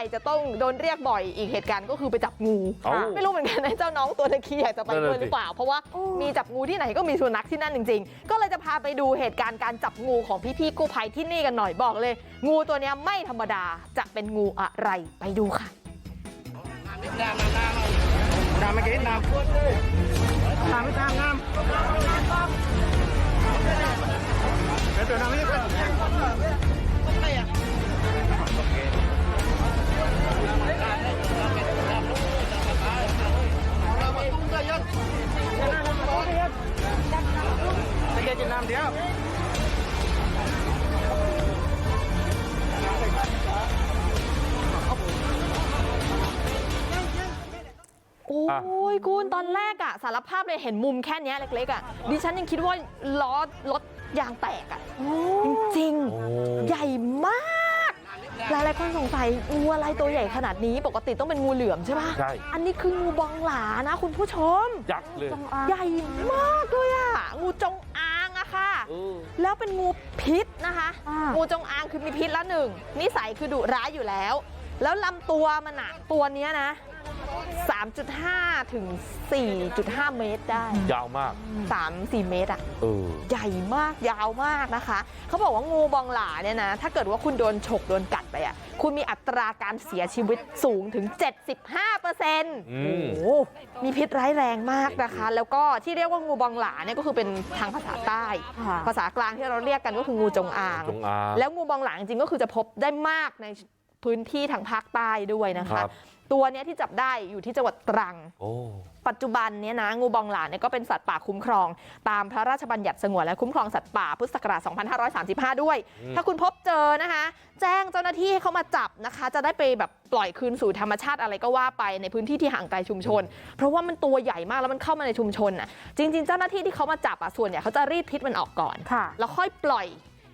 ภัยจะต้องโดนเรียกบ่อยอีกเหตุการณ์ก็คือไปจับงูเอ้าไม่รู้เหมือนกันนะเจ้าน้องตัวตะคีอยากจะไปนั่นด้วน่ะยสิหรือเปล่า เพราะว่ามีจับงูที่ไหนก็มีสุนัขที่นั่นจริง ๆ ก็เลยจะพาไปดูเหตุการณ์การจับงูของพี่ๆกู้ภัยที่นี่กันหน่อยบอกเลย งูตัวเนี้ยไม่ธรรมดาจะเป็นงูอะไรไปดูค่ะน้ำไม่กินน้ำน้ำไม่ตามน้ำ ไม่กินน้ำเดียวโอ้ยคุณตอนแรกอะสารภาพเลยเห็นมุมแค่เนี้ยเล็กๆอะดิฉันยังคิดว่าล้อรถยางแตกอะจริงโอ้ๆใหญ่มาก หลายๆคนสงสัยงูอะไรตัวใหญ่ขนาดนี้ ปกติต้องเป็นงูเหลือมใช่ปะใช่อันนี้คืองูบองหลานะ คุณผู้ชมยักษ์เลยใหญ่มาก แล้วเป็นงูพิษนะคะอ่างูงูจงอางคือมีพิษละหนึ่งนิสัยคือดุร้ายอยู่แล้วแล้วลำตัวมันอะตัวเนี้ยนะ3.5 ถึง 4.5 เมตรได้ ยาวมาก 3-4 เมตรอะเออใหญ่มากยาวมากนะคะ เขาบอกว่างูบองหลาเนี่ยนะ ถ้าเกิดว่าคุณโดนฉกโดนกัด ไปอะคุณมีอัตราการเสียชีวิตสูงถึง 75เปอร์เซ็นต์อืมโอ้โหมีพิษร้ายแรงมากนะคะ แล้วก็ที่เรียกว่างูบองหลาเนี่ยก็คือเป็นทางภาษาใต้ค่ะภาษากลางที่เราเรียกกันก็คืองูจงอางจงอางแล้วงูบองหลาจริงๆก็คือจะพบได้มากใน พื้นที่ทางภาคใต้ด้วยนะคคะรับตัวเนี้ยที่จับได้อยู่ที่จังหวัดตรังโอ้ปัจจุบันเนี้นะงูบองหลาเนี่ยก็เป็นสัตว์ป่าคุ้มครอง ตามพระราชบัญญัติสงวนและคุ้มครองสัตว์ป่าพุทธศักราช 2535 ด้วย ถ้าคุณพบเจอนะคะ แจ้งเจ้าหน้าที่ให้เขามาจับนะคะ จะได้ไปแบบปล่อยคืนสู่ธรรมชาติอะไรก็ว่าไปในพื้นที่ที่ห่างไกลชุมชน เพราะว่ามันตัวใหญ่มากแล้วมันเข้ามาในชุมชนอะจริง ๆ เจ้าหน้าที่ที่เขามาจับอะส่วนใหญ่เขาจะรีดพิษมันออกก่อนค่ะแล้วค่อยปล่อย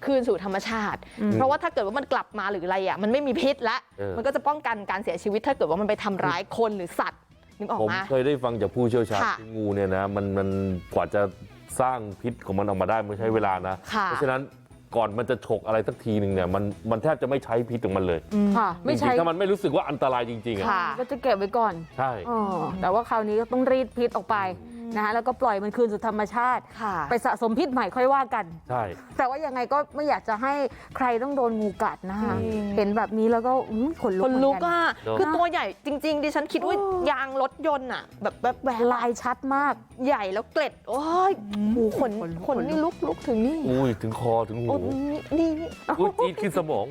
คืนสู่ธรรมชาติ เพราะว่าถ้าเกิดว่ามันกลับมาหรืออะไรอะมันไม่มีพิษละเออมันก็จะป้องกันการเสียชีวิตถ้าเกิดว่ามันไปทำร้ายคนหรือสัตว์นึกออกผมไหมเคยได้ฟังจากผู้เชี่ยวชาญค่ะที่งูเนี่ยนะมันมันกว่าจะสร้างพิษของมันออกมาได้มันใช้เวลานะค่ะเพราะฉะนั้นก่อนมันจะฉกอะไรสักทีหนึ่งเนี่ยมันมันแทบจะไม่ใช้พิษของมันเลยค่ะ ไม่จริใช่งๆถ้ามันไม่รู้สึกว่าอันตรายจริงๆอะค่ะก็จะเก็บไว้ก่อน ใช่เออแต่ว่าคราวนี้ก็ต้องรีดพิษออกไป นะคะแล้วก็ปล่อยมันคืนสู่ธรรมชาติค่ะไปสะสมพิษใหม่ค่อยว่ากัน ใช่ แต่ว่ายังไงก็ไม่อยากจะให้ใครต้องโดนงูกัดนะคะจริงเห็นแบบนี้แล้วก็อื้อขนลุกคนลุกเหมืออะเนอะคือตัวใหญ่จริง ๆ ดิฉันคิดว่ายางรถยนต์อะ แบบแบบแบกันลายชัดมากใหญ่แล้วเกล็ด โอ้ยหูขนขนลุกขนนี่ลุกลุกถึงนี่อุ้ยถึงคอถึงหูโอ้นี่นี่อุ้ยจี๊ดขึ้นสมอง